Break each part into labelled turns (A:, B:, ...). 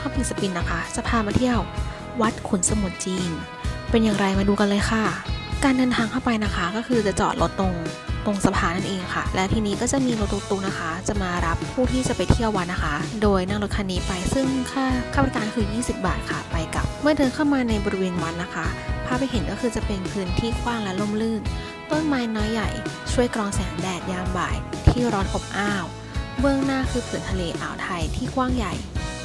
A: ท็อปพิสปินนะคะ จะพามาเที่ยววัดขุนสมุทรจีน เป็นอย่างไรมาดูกันเลยค่ะ การเดินทางเข้าไปนะคะ ก็คือจะจอดรถตรงตรงสะพานนั่นเองค่ะ และทีนี้ก็จะมีรถตุ๊กๆนะคะ จะมารับผู้ที่จะไปเที่ยววัดนะคะ โดยนั่งรถคันนี้ไปซึ่งค่าค่าบริการคือ 20 บาทค่ะ ไปกับ เมื่อเดินเข้ามาในบริเวณวัดนะคะ ภาพที่เห็นก็คือจะเป็นพื้นที่กว้างและร่มรื่น ต้นไม้น้อยใหญ่ ช่วยกรองแสงแดดยามบ่าย ที่ร้อนอบอ้าว เบื้องหน้าคือผืนทะเลอ่าวไทยที่กว้างใหญ่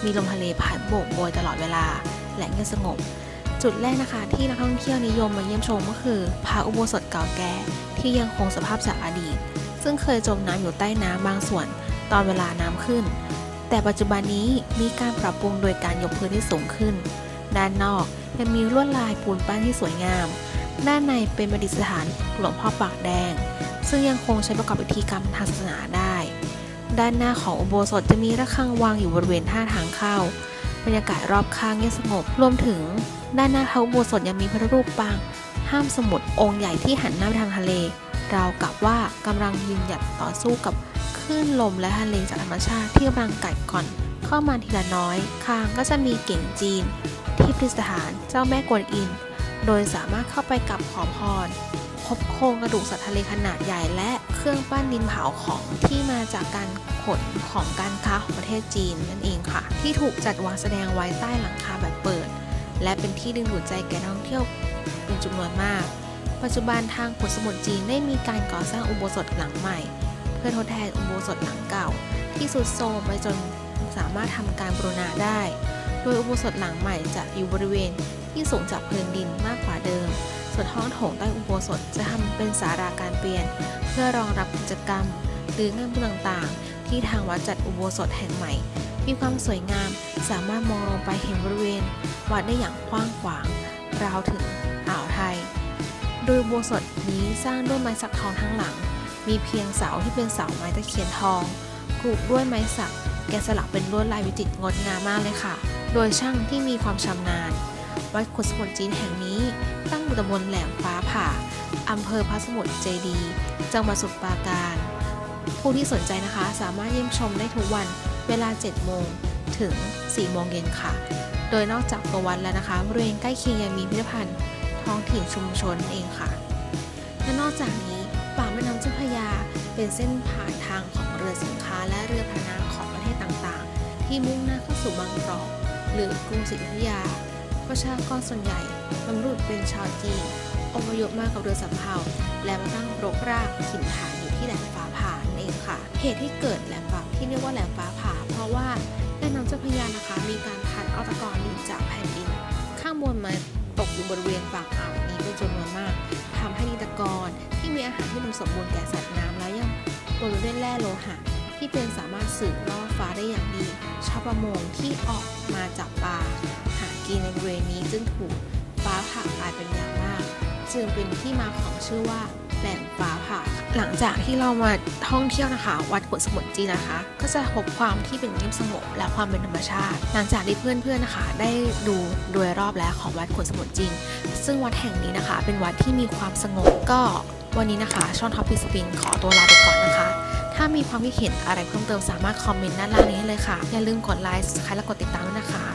A: มีลมทะเลพัดโบกโบยตลอดเวลา และเงียบสงบ จุดแรกนะคะ ที่นักท่องเที่ยวนิยมมาเยี่ยมชมก็คือพระอุโบสถเก่าแก่ที่ยังคงสภาพจากอดีต ซึ่งเคยจมน้ำอยู่ใต้น้ำบางส่วน ตอนเวลาน้ำขึ้น แต่ปัจจุบันนี้มีการปรับปรุงโดยการยกพื้นที่สูงขึ้น ด้านนอกยังมีลวดลายปูนปั้นที่สวยงาม ด้านในเป็นประดิษฐานหลวงพ่อปากแดง ซึ่งยังคงใช้ประกอบพิธีกรรมทางศาสนาได้ ด้านหน้าของอุโบสถจะมีระฆังวางอยู่บริเวณท่าทางเข้า บรรยากาศรอบข้างเงียบสงบ รวมถึง ด้านหน้าพระอุโบสถยังมีพระรูปปาง ห้ามสมุทรองค์ใหญ่ที่หันหน้าไปทางทะเล ราวกับว่ากำลังยืนหยัดต่อสู้กับคลื่นลมและทะเลจากธรรมชาติที่กำลังกัดก่อน เข้ามาทีละน้อยคางก็จะมีเก่งจีน ที่ประดิษฐานเจ้าแม่กวนอิมโดยสามารถเข้าไปกับขอพร พบโครงกระดูกสัตว์ทะเลขนาดใหญ่และเครื่องปั้นดินเผาของที่มาจากการขนของการค้าของประเทศจีนนั่นเองค่ะ ที่ถูกจัดวางแสดงไว้ใต้หลังคาแบบเปิด และเป็นที่ดึงดูดใจแก่นักท่องเที่ยวเป็นจำนวนมาก ปัจจุบันทางขุนสมุทรจีนได้มีการก่อสร้างอุโบสถหลังใหม่ เพื่อทดแทนอุโบสถหลังเก่า ที่สุดโทรมไปจนสามารถทำการบรูรณะได้ โดยอุโบสถหลังใหม่จะอยู่บริเวณที่สูงจากพื้นดินมากกว่า ส่วนห้องโถงใต้อุโบสถจะทำเป็นศาลาการเปลี่ยน เพื่อรองรับกิจกรรม หรืองานบุญต่างๆ ที่ทางวัดจัดอุโบสถแห่งใหม่ มีความสวยงามสามารถมองลงไปเห็นบริเวณ วัดได้อย่างกว้างขวาง ราวถึงอ่าวไทย โดยอุโบสถนี้สร้างด้วยไม้สักทองทั้งหลัง มีเพียงเสาที่เป็นเสาไม้ตะเคียนทองปลูกด้วยไม้สักแกะสลักเป็นลวดลายวิจิตรงดงามมากเลยค่ะ โดยช่างที่มีความชำนาญ วัดขุนสมุทรจีนแห่งนี้ ตั้งอยู่ตำบลแหลมฟ้าผ่าอำเภอพระสมุทรเจดี จังหวัดสุพรปราการ ผู้ที่สนใจนะคะสามารถเยี่ยมชมได้ทุกวันเวลา 7 โมงถึง 4 โมงเย็นค่ะ โดยนอกจากตัววัดแล้วนะคะบริเวณใกล้เคียงยังมีพิพิธภัณฑ์ท้องถิ่นชุมชนเองค่ะ และนอกจากนี้ปากแม่น้ำเจ้าพระยาเป็นเส้นผ่านทางของเรือสินค้าและเรือพาน้ำของประเทศต่างๆ ที่มุ่งหน้าเข้าสู่บางกอกหรือกรุงศรีอยุธยา ประชากรส่วนใหญ่บรรลุเป็นชาวจีนอพยพมากับเรือสำเภาและมาตั้งรกรากถิ่นฐานอยู่ที่แหลมฟ้าผ่านั่นเองค่ะ เหตุที่เกิดแหลมฟ้าที่เรียกว่าแหลมฟ้าผ่า เพราะว่าแม่น้ำเจ้าพระยานะคะ มีการพัดเอาตะกอนดินจากแผ่นดิน ข้างบนมาตกอยู่บริเวณปากอ่าวนี้เป็นจำนวนมากทำให้ดินตะกอนที่มีอาหารที่อุดมสมบูรณ์แก่สัตว์น้ำแล้วยังปนด้วยแร่โลหะที่เป็นสามารถสืบล่อฟ้าได้อย่างดีชาวประมงที่ออกมาจับปลาหา กินในบริเวณนี้จึงถูกฟ้าผ่าตายเป็นอย่างมาก จึงเป็นที่มาของชื่อว่าแหลมฟ้าผ่า หลังจากที่เรามาท่องเที่ยวนะคะ วัดกุดสมุทรจีนนะคะ ก็จะพบความที่เป็นเงียบสงบและความเป็นธรรมชาติ หลังจากที่เพื่อนๆนะคะ ได้ดูโดยรอบแล้วของวัดกุดสมุทรจีนซึ่งวัดแห่งนี้นะคะ เป็นวัดที่มีความสงบก็วันนี้นะคะ ช่องท็อปพิสปินขอตัวลาไปก่อนนะคะ ถ้ามีความคิดเห็นอะไรเพิ่มเติมสามารถคอมเมนต์ด้านล่างนี้ได้เลยค่ะ อย่าลืมกดไลค์ครและกดติดตามนะคะ